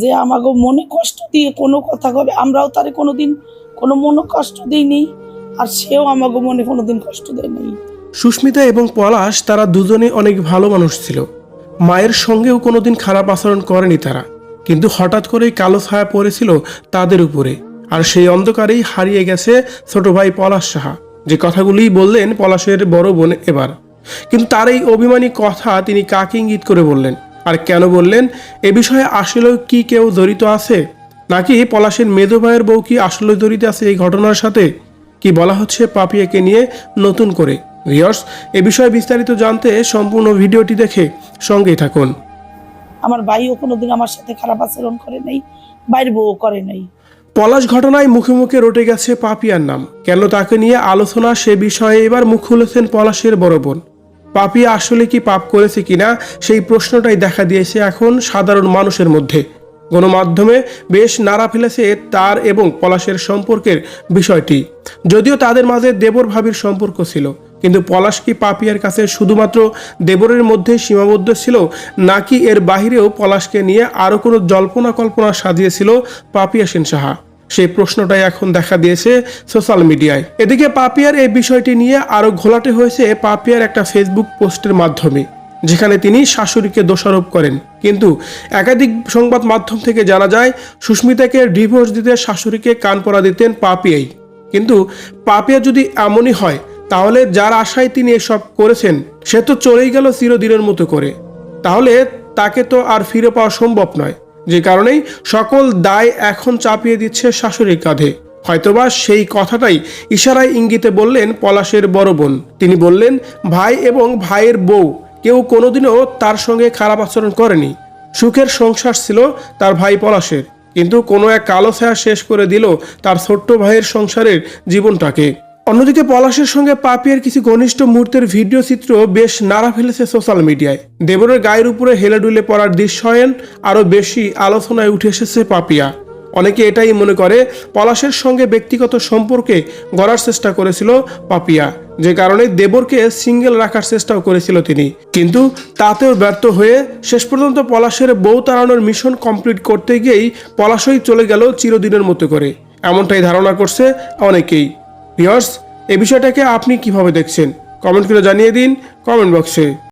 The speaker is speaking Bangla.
যে আমাকে মনে কষ্ট দিয়ে কোনো কথা কবে, আমরাও তারে কোনোদিন কোনো মনে কষ্ট দিইনি, আর সেও আমাকে মনে কোনোদিন কষ্ট দেয়নি। সুস্মিতা এবং পলাশ তারা দুজনে অনেক ভালো মানুষ ছিল। মায়ের সঙ্গেও কোনোদিন খারাপ আচরণ করেনি তারা, কিন্তু হঠাৎ করেই কালো ছায়া পড়েছিল তাদের উপরে, আর সেই অন্ধকারেই হারিয়ে গেছে ছোট ভাই পলাশ সাহা। যে কথাগুলি বললেন পলাশের বড় বোন এবার। কিন্তু তার এই অভিমানী কথা তিনি কাকে ইঙ্গিত করে বললেন? আর কেন বললেন এ বিষয়ে আসলেও কি কেউ জড়িত আছে? নাকি পলাশের মেধো ভাইয়ের বউ কি আসলে জড়িত আছে এই ঘটনার সাথে? কি বলা হচ্ছে পাপিয়াকে নিয়ে নতুন করে? ভিউয়ার্স এ বিষয়ে বিস্তারিত জানতে সম্পূর্ণ ভিডিওটি দেখে সঙ্গেই থাকুন। আমার ভাইও কোনোদিন আমার সাথে খারাপ আচরণ করে নাই বাইর বউ করে নাই। পলাশ ঘটনায় মুখে মুখে রটে গেছে পাপিয়ার নাম। কেন তাকে নিয়ে আলোচনা সে বিষয়ে এবার মুখ খুলেছেন পলাশের বড় বোন। পাপিয়া আসলে কি পাপ করেছে কিনা সেই প্রশ্নটাই দেখা দিয়েছে এখন সাধারণ মানুষের মধ্যে। গণমাধ্যমে বেশ নাড়া ফেলেছে তার এবং পলাশের সম্পর্কের বিষয়টি। যদিও তাদের মাঝে দেবর ভাবির সম্পর্ক ছিল, কিন্তু পলাশ কি পাপিয়ার কাছে শুধুমাত্র দেবরের মধ্যে সীমাবদ্ধ ছিল, নাকি এর বাহিরেও পলাশকে নিয়ে আরও কোনো জল্পনা কল্পনা সাজিয়েছিল পাপিয়া সেন সাহা সেই প্রশ্নটাই এখন দেখা দিয়েছে সোশ্যাল মিডিয়ায়। এদিকে পাপিয়ার এই বিষয়টি নিয়ে আরও ঘোলাটে হয়েছে পাপিয়ার একটা ফেসবুক পোস্টের মাধ্যমে, যেখানে তিনি শাশুড়িকে দোষারোপ করেন। কিন্তু একাধিক সংবাদ মাধ্যম থেকে জানা যায়, সুস্মিতাকে ডিভোর্স দিতে শাশুড়িকে কান পরা দিতেন পাপিয়াই। কিন্তু পাপিয়া যদি এমনই হয়, তাহলে যার আশায় তিনি এসব করেছেন, সে তো চলেই গেল চিরদিনের মতো করে। তাহলে তাকে তো আর ফিরে পাওয়া সম্ভব নয়। যে কারণেই সকল দায় এখন চাপিয়ে দিচ্ছে শাশুড়ির কাঁধে। হয়তোবা সেই কথাটাই ইশারায় ইঙ্গিতে বললেন পলাশের বড় বোন। তিনি বললেন, ভাই এবং ভাইয়ের বউ, কেউ কোনোদিনও তার সঙ্গে খারাপ আচরণ করেনি। সুখের সংসার ছিল তার ভাই পলাশের। কিন্তু কোনো এক কালো ছায়া শেষ করে দিল তার ছোট্ট ভাইয়ের সংসারের জীবনটাকে। অন্যদিকে পলাশের সঙ্গে পাপিয়ার কিছু ঘনিষ্ঠ মুহূর্তের ভিডিও চিত্র বেশ নাড়া ফেলেছে সোশ্যাল মিডিয়ায়। দেবরের গায়ের উপরে হেলে ডুলে পড়ার দৃশ্যায়ন আরও বেশি আলোচনায় উঠে এসেছে পাপিয়া। অনেকে এটাই মনে করে, পলাশের সঙ্গে ব্যক্তিগত সম্পর্কে গড়ার চেষ্টা করেছিল পাপিয়া, যে কারণে দেবরকে সিঙ্গেল রাখার চেষ্টাও করেছিল তিনি। কিন্তু তাতেও ব্যর্থ হয়ে শেষ পর্যন্ত পলাশের বউ তাড়ানোর মিশন কমপ্লিট করতে গিয়েই পলাশই চলে গেল চিরদিনের মতো করে। এমনটাই ধারণা করছে অনেকেই। ভিওর্স এ বিষয়টাকে আপনি কীভাবে দেখছেন? কমেন্ট করে জানিয়ে দিন কমেন্ট বক্সে